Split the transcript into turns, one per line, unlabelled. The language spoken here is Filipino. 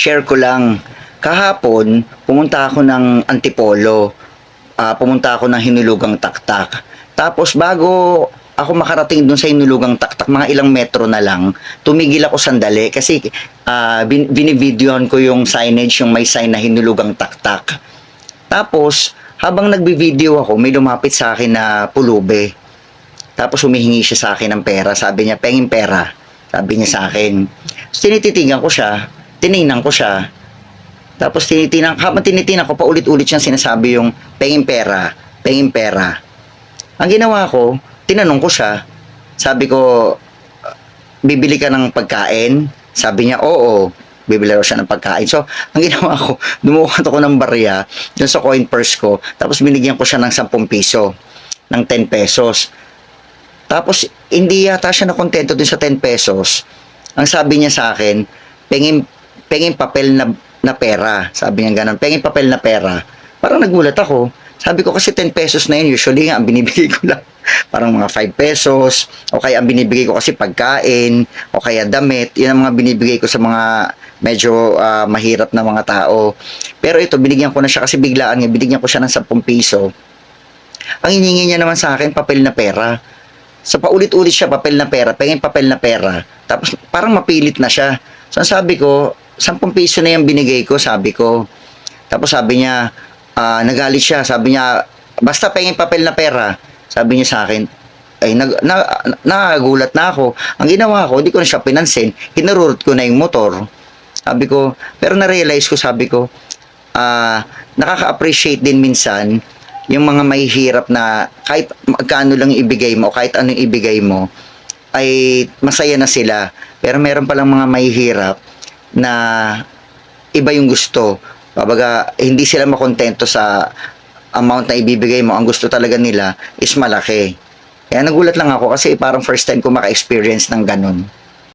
share ko lang. Kahapon, pumunta ako ng Antipolo. Ah, pumunta ako ng Hinulugang Taktak. Tapos bago ako makarating dun sa Hinulugang Taktak, mga ilang metro na lang, tumigil ako sandali kasi ah, bin- binivideohan ko yung signage, yung may sign na Hinulugang Taktak. Tapos, habang nagbi-video ako, may lumapit sa akin na pulube. Tapos humihingi siya sa akin ng pera. Sabi niya, pengin pera. Sabi niya sa akin. Tapos tinititigan ko siya. Tiningnan ko siya. Tapos tinitinan, habang tinitinan ko, paulit-ulit siyang sinasabi yung pengin pera, pengin pera. Ang ginawa ko, tinanong ko siya. Sabi ko, bibili ka ng pagkain? Sabi niya, oo. Bibili raw siya ng pagkain. So, ang ginawa ko, dumukat ako ng barya dun sa coin purse ko. Tapos binigyan ko siya ng 10 piso, ng 10 pesos. Tapos, hindi yata siya nakontento dun sa 10 pesos. Ang sabi niya sa akin, pengin, pengin papel na, na pera. Sabi niya ganun, pengin papel na pera. Parang nagulat ako. Sabi ko kasi 10 pesos na yun, usually nga, ang binibigay ko lang. Parang mga 5 pesos. O kaya ang binibigay ko kasi pagkain. O kaya damit. Yan ang mga binibigay ko sa mga medyo ah, mahirap na mga tao. Pero ito, binigyan ko na siya kasi biglaan nga, binigyan ko siya ng 10 piso. Ang hiningi niya naman sa akin, papel na pera. Sa paulit-ulit siya, papel na pera, pengin papel na pera. Tapos parang mapilit na siya. So sabi ko, 10 piso na yung binigay ko, sabi ko. Tapos sabi niya, ah, nagalit siya, sabi niya, basta pengin papel na pera. Sabi niya sa akin, ay nag, na, nakagulat na ako. Ang ginawa ko, hindi ko na siya pinansin, hinarurot ko na yung motor. Sabi ko, pero na-realize ko, sabi ko, ah, nakaka-appreciate din minsan yung mga mahihirap na kahit magkano lang ibigay mo kahit anong ibigay mo ay masaya na sila. Pero meron palang mga mahihirap na iba yung gusto. Babaga, hindi sila makontento sa amount na ibibigay mo. Ang gusto talaga nila is malaki. Kaya nagulat lang ako kasi parang first time ko maka-experience ng ganun.